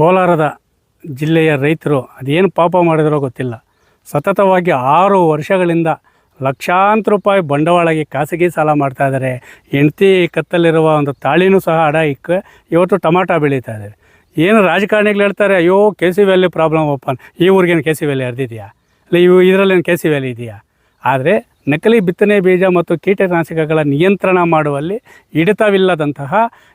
ಕೋಲಾರದ ಜಿಲ್ಲೆಯ ರೈತರು ಅದೇನು ಪಾಪ ಮಾಡಿದರೋ ಗೊತ್ತಿಲ್ಲ. ಸತತವಾಗಿ ಆರು ವರ್ಷಗಳಿಂದ ಲಕ್ಷಾಂತರ ರೂಪಾಯಿ ಬಂಡವಾಳಕ್ಕೆ ಖಾಸಗಿ ಸಾಲ ಮಾಡ್ತಾ ಇದ್ದಾರೆ. ಹೆಂಡತಿ ಕತ್ತಲ್ಲಿರುವ ಒಂದು ತಾಳಿನೂ ಸಹ ಅಡ ಇಕ್ಕ ಇವತ್ತು ಟೊಮಾಟೊ ಬೆಳೀತಾ ಇದ್ದಾರೆ ಏನು ರಾಜಕಾರಣಿಗಳು ಹೇಳ್ತಾರೆ, ಅಯ್ಯೋ K C valley problem open ಈ ಊರಿಗೇನು ಕೆ ಸಿ ವ್ಯಾಲಿ ಹರಿದಿದೆಯಾ? ಇಲ್ಲ ಇವು ಇದರಲ್ಲೇನು ಕೆ ಸಿ ವ್ಯಾಲಿ ಇದೆಯಾ? ಆದರೆ ನಕಲಿ ಬಿತ್ತನೆ ಬೀಜ ಮತ್ತು ಕೀಟನಾಶಕಗಳ ನಿಯಂತ್ರಣ ಮಾಡುವಲ್ಲಿ ಹಿಡಿತವಿಲ್ಲದಂತಹ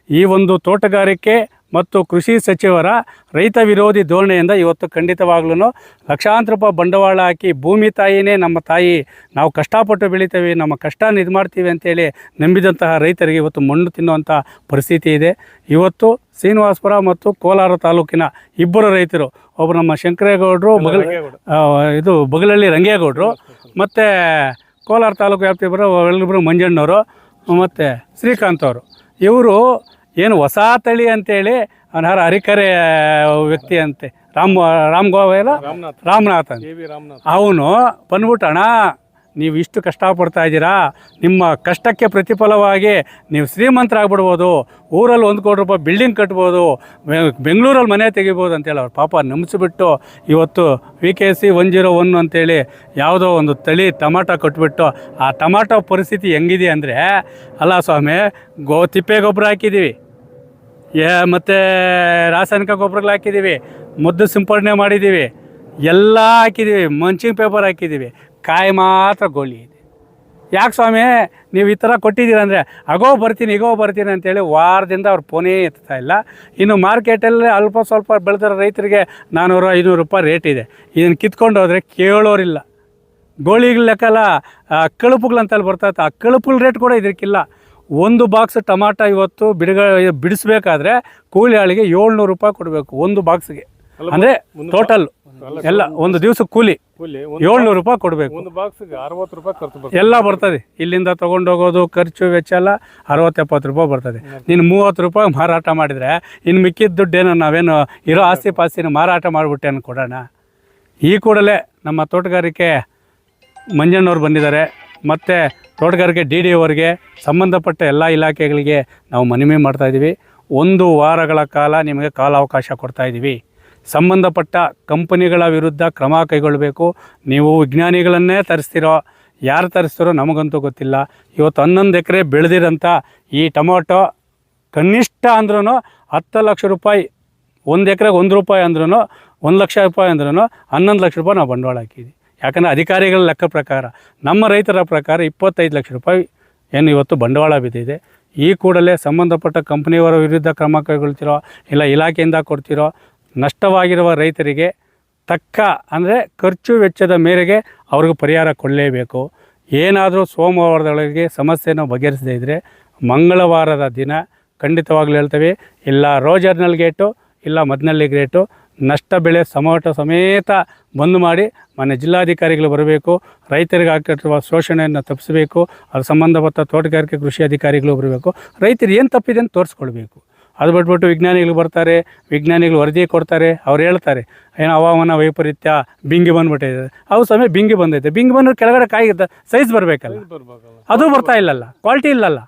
ಈ ಒಂದು ತೋಟಗಾರಿಕೆ ಮತ್ತು ಕೃಷಿ ಸಚಿವರ ರೈತ ವಿರೋಧಿ ಧೋರಣೆಯಿಂದ ಇವತ್ತು ಖಂಡಿತವಾಗ್ಲೂ ಲಕ್ಷಾಂತರ ರೂಪಾಯಿ ಬಂಡವಾಳ ಹಾಕಿ ಭೂಮಿ ತಾಯಿನೇ ನಮ್ಮ ತಾಯಿ. ನಾವು ಕಷ್ಟಪಟ್ಟು ಬೆಳಿತೇವೆ ನಮ್ಮ ಕಷ್ಟ ಇದು ಮಾಡ್ತೀವಿ ಅಂತೇಳಿ ನಂಬಿದಂತಹ ರೈತರಿಗೆ ಇವತ್ತು ಮಣ್ಣು ತಿನ್ನುವಂಥ ಪರಿಸ್ಥಿತಿ ಇದೆ. ಇವತ್ತು ಶ್ರೀನಿವಾಸಪುರ ಮತ್ತು ಕೋಲಾರ ತಾಲೂಕಿನ ಇಬ್ಬರು ರೈತರು ಒಬ್ಬರು ನಮ್ಮ ಶಂಕರೇಗೌಡರು ಬಗಲ ಇದು ಬಗಲಳ್ಳಿ ರಂಗೇಗೌಡರು ಮತ್ತು ಕೋಲಾರ ತಾಲೂಕು ವ್ಯಾಪ್ತಿ ಬರೋ ಎಲ್ಲರಿಬ್ಬರು ಮಂಜಣ್ಣವರು ಮತ್ತು ಶ್ರೀಕಾಂತ್ ಅವರು. ಇವರು ಏನು ಹೊಸ ತಳಿ ಅಂತೇಳಿ ಅವನಾರ ಹರಿಕರೆ ವ್ಯಕ್ತಿ ಅಂತೆ. ರಾಮ್ ರಾಮ್ ಗೋವೆಲ್ಲ ರಾಮನಾಥ್. ರಾಮನಾಥ್ ಅಂತ. ಅವನು ಬಂದ್ಬಿಟ್ಟು ಅಣ್ಣ ನೀವು ಇಷ್ಟು ಕಷ್ಟಪಡ್ತಾ ಇದ್ದೀರಾ? ನಿಮ್ಮ ಕಷ್ಟಕ್ಕೆ ಪ್ರತಿಫಲವಾಗಿ ನೀವು ಶ್ರೀಮಂತರಾಗ್ಬಿಡ್ಬೋದು. ಊರಲ್ಲಿ ಒಂದು ಕೋಟಿ ರೂಪಾಯಿ ಬಿಲ್ಡಿಂಗ್ ಕಟ್ಬೋದು. ಬೆಂಗಳೂರಲ್ಲಿ ಮನೆ ತೆಗಿಬೋದು ಅಂತೇಳಿ ಅವ್ರು ಪಾಪ ನಂಬಿಸಿಬಿಟ್ಟು ಇವತ್ತು V K C one zero one ಅಂತೇಳಿ ಯಾವುದೋ ಒಂದು ತಳಿ ಟಮಾಟೊ ಕೊಟ್ಬಿಟ್ಟು ಆ ಟಮಾಟೊ ಪರಿಸ್ಥಿತಿ ಹೆಂಗಿದೆ ಅಂದರೆ ಅಲ್ಲ ಸ್ವಾಮಿ ಗೋ ತಿಪ್ಪೆ ಗೊಬ್ಬರ ಹಾಕಿದ್ದೀವಿ. ಏ ಮತ್ತು ರಾಸಾಯನಿಕ ಗೊಬ್ಬರಗಳು ಹಾಕಿದ್ದೀವಿ, ಮದ್ದು ಸಿಂಪಡಣೆ ಮಾಡಿದ್ದೀವಿ, ಎಲ್ಲ ಹಾಕಿದ್ದೀವಿ ಮಂಚಿಂಗ್ ಪೇಪರ್ ಹಾಕಿದ್ದೀವಿ, ಕಾಯಿ ಮಾತ್ರ ಗೋಳಿ ಇದೆ. ಯಾಕೆ ಸ್ವಾಮಿ, ನೀವು ಈ ಥರ ಕೊಟ್ಟಿದ್ದೀರ ಅಂದರೆ, ಅಗೋ ಬರ್ತೀನಿ ಈಗೋ ಬರ್ತೀನಿ ಅಂತೇಳಿ ವಾರದಿಂದ ಅವ್ರು ಫೋನೇ ಎತ್ತಾ ಇಲ್ಲ. ಇನ್ನು ಮಾರ್ಕೆಟಲ್ಲಿ ಅಲ್ಪ ಸ್ವಲ್ಪ ಬೆಳೆದಿರೋ ರೈತರಿಗೆ ನಾನ್ನೂರು ಐನೂರು ರೂಪಾಯಿ ರೇಟ್ ಇದೆ. ಇದನ್ನು ಕಿತ್ಕೊಂಡು ಹೋದರೆ ಕೇಳೋರಿಲ್ಲ. ಗೋಳಿಗಳ ಲೆಕ್ಕಲ್ಲ ಕಳುಪುಗಳಂತಲ್ಲಿ ಬರ್ತೈತೆ. ಆ ಕಳುಪುಗಳ ರೇಟ್ ಕೂಡ ಇದಕ್ಕಿಲ್ಲ. ಒಂದು ಬಾಕ್ಸ್ ಟಮಾಟ ಇವತ್ತು ಬಿಡುಗ ಬಿಡಿಸ್ಬೇಕಾದ್ರೆ ಕೂಲಿ ಆಳಿಗೆ ಏಳ್ನೂರು ರೂಪಾಯಿ ಕೊಡಬೇಕು ಒಂದು ಬಾಕ್ಸ್ಗೆ ಅಂದರೆ ಟೋಟಲ್ ಎಲ್ಲ ಒಂದು ದಿವಸ ಕೂಲಿ. ಕೂಲಿ ಏಳ್ನೂರು ರೂಪಾಯಿ ಕೊಡಬೇಕು. ಒಂದು ಬಾಕ್ಸ್ಗೆ ಅರವತ್ತು ರೂಪಾಯಿ ಖರ್ಚು ಬರ್ತದೆ. ಎಲ್ಲ ಬರ್ತದೆ. ಇಲ್ಲಿಂದ ತೊಗೊಂಡೋಗೋದು ಖರ್ಚು ವೆಚ್ಚ ಎಲ್ಲ ಅರವತ್ತೆಪ್ಪತ್ತು ರೂಪಾಯಿ ಬರ್ತದೆ. ನೀನು ಮೂವತ್ತು ರೂಪಾಯಿ ಮಾರಾಟ ಮಾಡಿದರೆ ಇನ್ನು ಮಿಕ್ಕಿದ ದುಡ್ಡೇನು ನಾವೇನು ಇರೋ ಆಸ್ತಿ ಪಾಸ್ತಿನ ಮಾರಾಟ ಮಾಡಿಬಿಟ್ಟೇನು ಕೊಡೋಣ? ಈ ಕೂಡಲೇ ನಮ್ಮ ತೋಟಗಾರಿಕೆ ಮಂಜಣ್ಣವ್ರು ಬಂದಿದ್ದಾರೆ. ಮತ್ತು ತೋಟಗಾರಿಕೆ ಡಿ ಡಿ ಅವರಿಗೆ ಸಂಬಂಧಪಟ್ಟ ಎಲ್ಲ ಇಲಾಖೆಗಳಿಗೆ ನಾವು ಮನವಿ ಮಾಡ್ತಾಯಿದ್ದೀವಿ ಒಂದು ವಾರಗಳ ಕಾಲ ನಿಮಗೆ ಕಾಲಾವಕಾಶ ಕೊಡ್ತಾಯಿದ್ದೀವಿ ಸಂಬಂಧಪಟ್ಟ ಕಂಪನಿಗಳ ವಿರುದ್ಧ ಕ್ರಮ ಕೈಗೊಳ್ಳಬೇಕು. ನೀವು ವಿಜ್ಞಾನಿಗಳನ್ನೇ ತರಿಸ್ತಿರೋ, ಯಾರು ತರಿಸ್ತಿರೋ ನಮಗಂತೂ ಗೊತ್ತಿಲ್ಲ. ಇವತ್ತು ಹನ್ನೊಂದು ಎಕರೆ ಬೆಳೆದಿರೋಂಥ ಈ ಟೊಮೊಟೊ ಕನಿಷ್ಠ ಅಂದ್ರೂ ಹತ್ತು ಲಕ್ಷ ರೂಪಾಯಿ, ಒಂದು ಎಕರೆಗೆ ಒಂದು ರೂಪಾಯಿ ಅಂದ್ರೂ ಒಂದು ಲಕ್ಷ ರೂಪಾಯಿ ಅಂದ್ರೂ ಹನ್ನೊಂದು ಲಕ್ಷ ರೂಪಾಯಿ ನಾವು ಬಂಡವಾಳ ಹಾಕಿದ್ವಿ ಯಾಕಂದರೆ ಅಧಿಕಾರಿಗಳ ಲೆಕ್ಕ ಪ್ರಕಾರ, ನಮ್ಮ ರೈತರ ಪ್ರಕಾರ ಇಪ್ಪತ್ತೈದು ಲಕ್ಷ ರೂಪಾಯಿ ಏನು ಇವತ್ತು ಬಂಡವಾಳ ಬಿದ್ದಿದೆ. ಈ ಕೂಡಲೇ ಸಂಬಂಧಪಟ್ಟ ಕಂಪ್ನಿಯವರ ವಿರುದ್ಧ ಕ್ರಮ ಕೈಗೊಳ್ತಿರೋ, ಇಲ್ಲ ಇಲಾಖೆಯಿಂದ ಕೊಡ್ತಿರೋ, ನಷ್ಟವಾಗಿರುವ ರೈತರಿಗೆ ತಕ್ಕ ಅಂದರೆ ಖರ್ಚು ವೆಚ್ಚದ ಮೇರೆಗೆ ಅವ್ರಿಗೆ ಪರಿಹಾರ ಕೊಡಲೇಬೇಕು. ಏನಾದರೂ ಸೋಮವಾರದೊಳಗೆ ಸಮಸ್ಯೆಯನ್ನು ಬಗೆಹರಿಸದೇ ಇದ್ದರೆ ಮಂಗಳವಾರದ ದಿನ ಖಂಡಿತವಾಗ್ಲೂ ಹೇಳ್ತೇವೆ. ಇಲ್ಲ ರೋಜರ್ನಲ್ ಗೇಟು, ಇಲ್ಲ ಮದ್ನಳ್ಳಿ ಗೇಟು ನಷ್ಟ ಬೆಳೆ ಸಮೋಟ ಸಮೇತ ಬಂದ್ ಮಾಡಿ ಮನೆ ಜಿಲ್ಲಾಧಿಕಾರಿಗಳು ಬರಬೇಕು ರೈತರಿಗೆ ಆಗ್ತಿರುವ ಶೋಷಣೆಯನ್ನು ತಪ್ಪಿಸಬೇಕು ಅದು ಸಂಬಂಧಪಟ್ಟ ತೋಟಗಾರಿಕೆ ಕೃಷಿ ಅಧಿಕಾರಿಗಳು ಬರಬೇಕು. ರೈತರು ಏನು ತಪ್ಪಿದೆ ಅಂತ ತೋರಿಸ್ಕೊಳ್ಬೇಕು. ಅದು ಬಿಟ್ಬಿಟ್ಟು ವಿಜ್ಞಾನಿಗಳು ಬರ್ತಾರೆ ವಿಜ್ಞಾನಿಗಳು ವರದಿ ಕೊಡ್ತಾರೆ ಅವ್ರು ಹೇಳ್ತಾರೆ ಏನೋ ಹವಾಮಾನ ವೈಪರೀತ್ಯ ಬಿಂಗಿ ಬಂದ್ಬಿಟ್ಟಿದೆ. ಅವು ಸಮಯ ಬಿಂಗಿ ಬಂದೈತೆ. ಬಿಂಗಿ ಬಂದ್ರೆ ಕೆಳಗಡೆ ಕಾಯಿ ಸೈಜ್ ಬರಬೇಕಲ್ಲ. ಬರ್ಬೇಕಲ್ಲ. ಅದು ಬರ್ತಾ ಇಲ್ಲಲ್ಲ ಕ್ವಾಲಿಟಿ ಇಲ್ಲಲ್ಲ.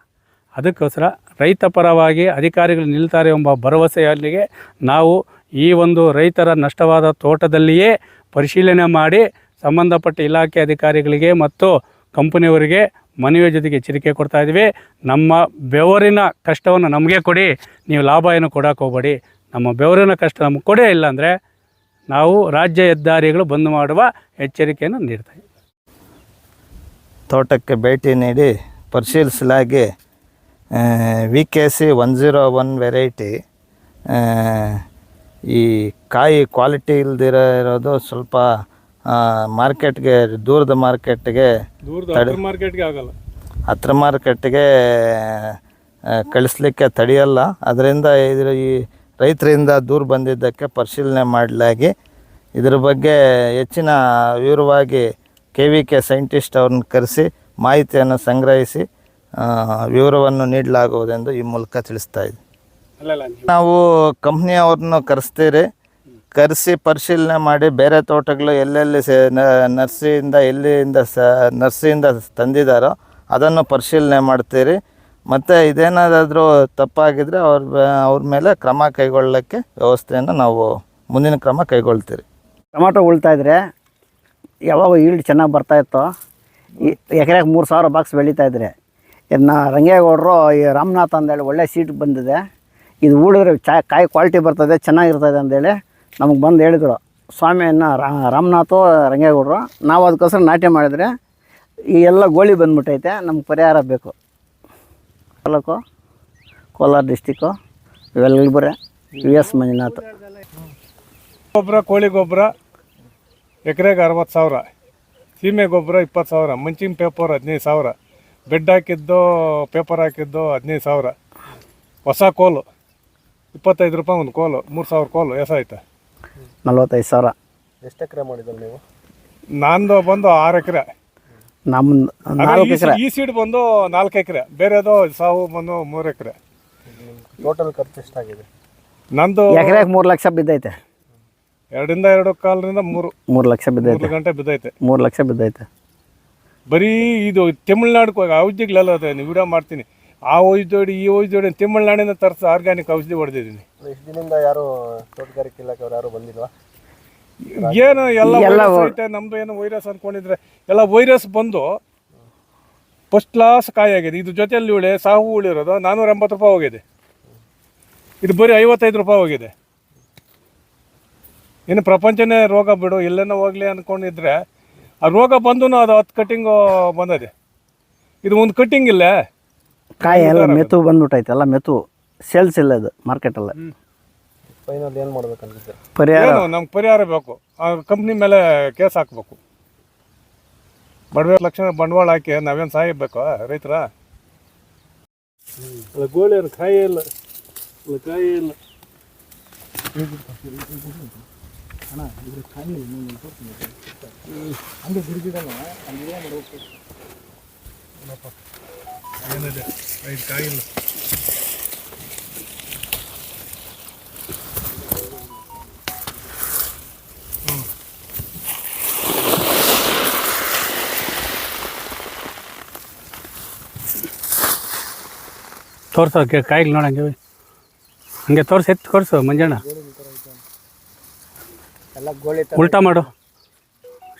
ಅದಕ್ಕೋಸ್ಕರ ರೈತ ಪರವಾಗಿ ಅಧಿಕಾರಿಗಳು ನಿಲ್ತಾರೆ ಎಂಬ ಭರವಸೆಯಲ್ಲಿಗೆ ನಾವು ಈ ಒಂದು ರೈತರ ನಷ್ಟವಾದ ತೋಟದಲ್ಲಿಯೇ ಪರಿಶೀಲನೆ ಮಾಡಿ ಸಂಬಂಧಪಟ್ಟ ಇಲಾಖೆ ಅಧಿಕಾರಿಗಳಿಗೆ ಮತ್ತು ಕಂಪನಿಯವರಿಗೆ ಮನವಿಯ ಜೊತೆಗೆ ಎಚ್ಚರಿಕೆ ಕೊಡ್ತಾ ಇದ್ದೀವಿ. ನಮ್ಮ ಬೆವರಿನ ಕಷ್ಟವನ್ನು ನಮಗೆ ಕೊಡಿ. ನೀವು ಲಾಭ ಏನು ಕೊಡೋಕೆ ಹೋಗಬೇಡಿ. ನಮ್ಮ ಬೆವರಿನ ಕಷ್ಟ ನಮಗೆ ಕೊಡೇ ಇಲ್ಲ ಅಂದರೆ ನಾವು ರಾಜ್ಯ ಹೆದ್ದಾರಿಗಳು ಬಂದ್ ಮಾಡುವ ಎಚ್ಚರಿಕೆಯನ್ನು ನೀಡ್ತಾ ತೋಟಕ್ಕೆ ಭೇಟಿ ನೀಡಿ ಪರಿಶೀಲಿಸಲಾಗಿ V K C one zero one variety ಈ ಕಾಯಿ ಕ್ವಾಲಿಟಿ ಇಲ್ದಿರೋ ಇರೋದು ಸ್ವಲ್ಪ ಮಾರ್ಕೆಟ್ಗೆ ದೂರದ ಮಾರ್ಕೆಟ್ಗೆ ಮಾರ್ಕೆಟ್ಗೆ ಆಗಲ್ಲ. ಹತ್ರ ಮಾರ್ಕೆಟ್ಗೆ ಕಳಿಸ್ಲಿಕ್ಕೆ ತಡೆಯಲ್ಲ. ಅದರಿಂದ ಇದ್ರ ಈ ರೈತರಿಂದ ದೂರ ಬಂದಿದ್ದಕ್ಕೆ ಪರಿಶೀಲನೆ ಮಾಡಲಾಗಿ ಇದ್ರ ಬಗ್ಗೆ ಹೆಚ್ಚಿನ ವಿವರವಾಗಿ ಕೆ ವಿ ಕೆ ಸೈಂಟಿಸ್ಟ್ ಅವ್ರನ್ನ ಕರೆಸಿ ಮಾಹಿತಿಯನ್ನು ಸಂಗ್ರಹಿಸಿ ವಿವರವನ್ನು ನೀಡಲಾಗುವುದೆಂದು ಈ ಮೂಲಕ ತಿಳಿಸ್ತಾ ಅಲ್ಲಲ್ಲ ನಾವು ಕಂಪ್ನಿಯವ್ರನ್ನ ಕರೆಸ್ತೀರಿ. ಕರೆಸಿ ಪರಿಶೀಲನೆ ಮಾಡಿ ಬೇರೆ ತೋಟಗಳು ಎಲ್ಲೆಲ್ಲಿ ಸೇ ನ- ನರ್ಸರಿಯಿಂದ ಎಲ್ಲಿಂದ ಸ ನರ್ಸಿಯಿಂದ ತಂದಿದ್ದಾರೋ ಅದನ್ನು ಪರಿಶೀಲನೆ ಮಾಡ್ತೀರಿ. ಮತ್ತು ಇದೇನಾದರೂ ತಪ್ಪಾಗಿದ್ದರೆ ಅವ್ರ ಅವ್ರ ಮೇಲೆ ಕ್ರಮ ಕೈಗೊಳ್ಳೋಕ್ಕೆ ವ್ಯವಸ್ಥೆಯನ್ನು ನಾವು ಮುಂದಿನ ಕ್ರಮ ಕೈಗೊಳ್ತೀರಿ. ಟೊಮಾಟೊ ಉಳ್ತಾ ಇದ್ರೆ ಯಾವಾಗ ಈಲ್ಡ್ ಚೆನ್ನಾಗಿ ಬರ್ತಾಯಿತ್ತು ಎಕರೆಗೆ ಮೂರು ಸಾವಿರ ಬಾಕ್ಸ್ ಬೆಳೀತಾ ಇದ್ರೆ. ಇನ್ನು ರಂಗೇಗೌಡರು ಈ ರಾಮನಾಥ್ ಅಂದೇಳಿ ಒಳ್ಳೆ ಸೀಟ್ ಬಂದಿದೆ. ಇದು ಉಳಿದ್ರೆ ಚಾ, ಕಾಯಿ ಕ್ವಾಲಿಟಿ ಬರ್ತದೆ, ಚೆನ್ನಾಗಿರ್ತದೆ ಅಂತೇಳಿ ನಮಗೆ ಬಂದು ಹೇಳಿದರು. ಸ್ವಾಮಿಯನ್ನು ರಾಮನಾಥು ರಂಗೇಗೌಡರು, ನಾವು ಅದಕ್ಕೋಸ್ಕರ ನಾಟ್ಯ ಮಾಡಿದರೆ ಈ ಎಲ್ಲ ಗೋಳಿ ಬಂದ್ಬಿಟ್ಟೈತೆ ನಮ್ಗೆ ಪರಿಹಾರ ಬೇಕು. ತಾಲೂಕು, Kolar district ವೆಲ್ಬುರೆ V S Manjunath. ಗೊಬ್ಬರ, ಕೋಳಿ ಗೊಬ್ಬರ, ಎಕರೆಗೆ ಅರವತ್ತು ಸಾವಿರ. ಸೀಮೆ ಗೊಬ್ಬರ ಇಪ್ಪತ್ತು ಸಾವಿರ, ಮಂಚಿನ ಪೇಪರ್ ಹದಿನೈದು ಸಾವಿರ. ಬೆಡ್ ಹಾಕಿದ್ದು ಪೇಪರ್ ಹಾಕಿದ್ದು ಹದಿನೈದು ಸಾವಿರ. ಹೊಸ ಕೋಲು. ಇಪ್ಪತ್ತೈದು ರೂಪಾಯಿ ಒಂದು ಕೋಲು ಮೂರು ಸಾವಿರ ಕೋಲು ಎಷ್ಟಾಯ್ತು ನಲ್ವತ್ತೈದು ಸಾವಿರ. ಎಷ್ಟು ಎಕರೆ ಮಾಡಿದ್ರು ನೀವು? ನಂದು ಬಂದು ಆರು ಎಕರೆ. ನಮ್ಮ ನಾಲ್ಕು ಎಕರೆ. ಈ ಸೀಡ್ ಬಂದು ನಾಲ್ಕು ಎಕರೆ. ಬೇರೆದು ಸಾವು ಬಂದು ಮೂರು ಎಕರೆ. ಟೋಟಲ್ ಖರ್ಚು ಎಷ್ಟಾಗಿದೆ? ನಂದು ಎಕರೆಗೆ ಮೂರು ಲಕ್ಷ ಬಿದ್ದೈತೆ. ಎರಡರಿಂದ ಎರಡು ಕಾಲರಿಂದ ಮೂರು. ಮೂರು ಲಕ್ಷ ಬಿದ್ದೈತೆ. ಗಂಟೆ ಬಿದ್ದೈತೆ. ಮೂರು ಲಕ್ಷ ಬಿದ್ದೈತೆ. ಬರೀ ಇದು ತಮಿಳ್ನಾಡು ಅವಧಿಗಳೆಲ್ಲ ಅದೇ ನೀವು ವಿಡಿಯೋ ಮಾಡ್ತೀನಿ. ಆ ಔಷಧಿ ಈ ಔಷಧಿ ತಿಮ್ಮಳ್ನಾಡಿನ ತರಿಸಿ ಆರ್ಗ್ಯಾನಿಕ್ ಔಷಧಿ ಹೊಡೆದಿದ್ದೀನಿ. ಇಷ್ಟು ದಿನದಿಂದ ಯಾರು ತೋಟಗಾರಿಕೆ ಇಲಾಖೆಯವರು ಯಾರು ಬಂದಿಲ್ವಾ? ಏನು ಎಲ್ಲ ಎಲ್ಲ ವೈರಸ್ ಐತೆ ನಮ್ದು ಏನು ವೈರಸ್ ಅನ್ಕೊಂಡಿದ್ರೆ ಎಲ್ಲ ವೈರಸ್ ಬಂದು ಫಸ್ಟ್ ಕ್ಲಾಸ್ ಕಾಯಿ ಆಗಿದೆ. ಇದು ಜೊತೆಯಲ್ಲಿ ಉಳಿ ಸಾವು ಉಳಿರೋದು ನಾನ್ನೂರ ಎಂಬತ್ತು ರೂಪಾಯಿ ಹೋಗಿದೆ. ಇದು ಬರೀ ಐವತ್ತೈದು ರೂಪಾಯಿ ಹೋಗಿದೆ. ಇನ್ನು ಪ್ರಪಂಚನೇ ರೋಗ ಬಿಡು ಎಲ್ಲೇನೋ ಹೋಗ್ಲಿ ಅನ್ಕೊಂಡಿದ್ರೆ ಆ ರೋಗ ಬಂದು ಅದು ಹತ್ತು ಕಟ್ಟಿಂಗು ಬಂದದೆ. ಇದು ಒಂದು ಕಟ್ಟಿಂಗ್ ಇಲ್ಲ. ಕಾಯಿ ಎಲ್ಲ ಮೆತು ಬಂದ್ಬಿಟ್ಟೈತೆ ಎಲ್ಲ ಮೆತು ಸೇಲ್ಸ್ ಇಲ್ಲ ಅದು ಮಾರ್ಕೆಟಲ್ಲ ಫೈನಲ್ ಏನು ಮಾಡ್ಬೇಕು ಅನ್ಸುತ್ತೆ ಪರಿಹಾರ. ಏನು ನಮ್ಗೆ ಪರಿಹಾರ ಬೇಕು. ಆ ಕಂಪ್ನಿ ಮೇಲೆ ಕೇಸ್ ಹಾಕ್ಬೇಕು. ಬಡವೇ ಲಕ್ಷಣ ಬಂಡವಾಳ ಹಾಕಿ ನಾವೇನು ಸಾಯಬೇಕು ರೈತರ? ಗೋಳಿ ಕಾಯಿ ಇಲ್ಲ. ಕಾಯಿ ಇಲ್ಲ. ಏನಿದೆ? ಐದು ಕಾಯಿ ಇಲ್ಲ ತೋರ್ಸೋ ಕಾಯಿಲ್ ನೋಡಂಗೆ ಹಂಗೆ ತೋರ್ಸಿ ಎತ್ತು ತೋರಿಸು ಮಂಜಣ್ಣ. ಎಲ್ಲ ಗೋಳಿ ಉಲ್ಟಾ ಮಾಡು.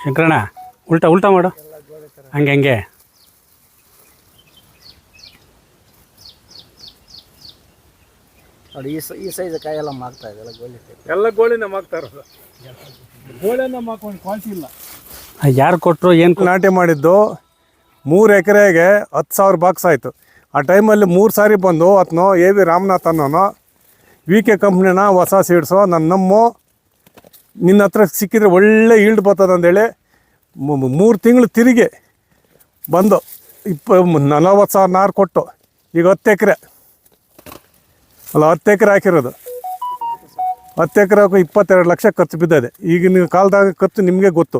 ಶಂಕರಣ್ಣ ಉಲ್ಟಾ ಉಲ್ಟಾ ಮಾಡು. ಹಂಗೆ ಹಂಗೆ. ನೋಡಿ ಈ ಸ- ಈ ಸೈಜ್ ಕಾಯಿ ಎಲ್ಲ ಮಾಗ್ತಾ ಇದೆ ಎಲ್ಲ ಗೋಳಿ type. ಎಲ್ಲ ಗೋಳಿನ ಮಾಗ್ತಾ ಇರೋದು ಗೋಳಿನ ಮಾಕೊಂಡು ಕ್ವಾಲಿಟಿ ಇಲ್ಲ. ಯಾರು ಕೊಟ್ಟರು ಏನು ನಾಟಿ ಮಾಡಿದ್ದು ಮೂರು ಎಕರೆಗೆ ಹತ್ತು ಸಾವಿರ ಬಾಕ್ಸ್ ಆಯಿತು. ಆ ಟೈಮಲ್ಲಿ ಮೂರು ಸಾರಿ ಬಂದು ಅತ್ನೋ ಎ ವಿ ರಾಮನಾಥ್ ಅನ್ನೋನೋ ವಿ ಕೆ ಕಂಪ್ನಿನ ಹೊಸ ಸೀಡ್ಸು ನನ್ನ ನಮ್ಮ ನಿನ್ನ ಹತ್ರ ಸಿಕ್ಕಿದ್ರೆ ಒಳ್ಳೆ ಈಲ್ಡ್ ಬರ್ತದೆ ಅಂದೇಳಿ ಮೂರು ತಿಂಗಳು ತಿರುಗಿ ಬಂದು ಇಪ್ಪ ನಲವತ್ತು ಸಾವಿರ ನಾರು ಕೊಟ್ಟು ಈಗ ಹತ್ತು ಎಕರೆ. ಅಲ್ಲ ಹತ್ತು ಎಕರೆ ಹಾಕಿರೋದು. ಹತ್ತು ಎಕರೆ ಇಪ್ಪತ್ತೆರಡು ಲಕ್ಷ ಖರ್ಚು ಬಿದ್ದಿದೆ. ಈಗಿನ ಕಾಲದಾಗ ಖರ್ಚು ನಿಮಗೆ ಗೊತ್ತು.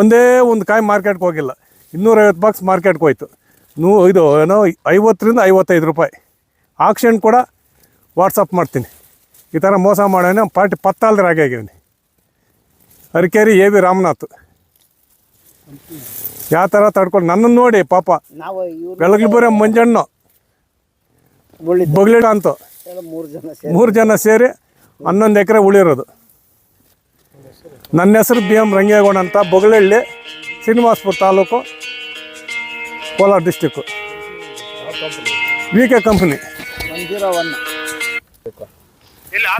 ಒಂದೇ ಒಂದು ಕಾಯಿ ಮಾರ್ಕೆಟ್ಗೆ ಹೋಗಿಲ್ಲ. ಇನ್ನೂರೈವತ್ತು ಬಾಕ್ಸ್ ಮಾರ್ಕೆಟ್ಗೆ ಹೋಯ್ತು. ನೂ ಇದು ಏನೋ ಐವತ್ತರಿಂದ ಐವತ್ತೈದು ರೂಪಾಯಿ. ಆಕ್ಷನ್ ಕೂಡ ವಾಟ್ಸಪ್ ಮಾಡ್ತೀನಿ. ಈ ಥರ ಮೋಸ ಮಾಡೋಣ ಪಾರ್ಟಿ ಪತ್ತಾಲ್ದ್ರ ಹಾಗೆ ಆಗಿವ್ನಿ ಅರಿಕೇರಿ ಎ ವಿ ರಾಮನಾಥ್. ಯಾವ ಥರ ತಡ್ಕೊಂಡು ನನ್ನನ್ನು ನೋಡಿ ಪಾಪ. ನಾವು ಬರೋ ಮಂಜಣ್ಣು. ಬೊಗ್ಲಿಡ ಅಂತ ಮೂರು ಜನ ಸೇರಿ. ಮೂರು ಜನ ಸೇರಿ ಹನ್ನೊಂದು ಎಕರೆ ಉಳಿರೋದು ನನ್ನ ಹೆಸರು ಬಿ ಎಂ ರಂಗೇಗೌಡ ಅಂತ ಬೊಗಳಹಳ್ಳಿ Srinivaspur taluk Kolar district V K company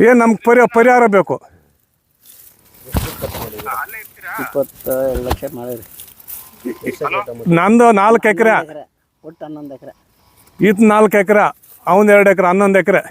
ಏನು ನಮ್ಗೆ ಪರಿ ಪರಿಹಾರ ಬೇಕು? ಲಕ್ಷ ನಂದು ನಾಲ್ಕು ಎಕರೆ. ಎಕರೆ. ಒಟ್ಟು ಹನ್ನೊಂದು ಎಕರೆ. ಇದು ನಾಲ್ಕು ಎಕರೆ. ಅವನ ಎರಡು ಎಕರೆ ಹನ್ನೊಂದು ಎಕರೆ.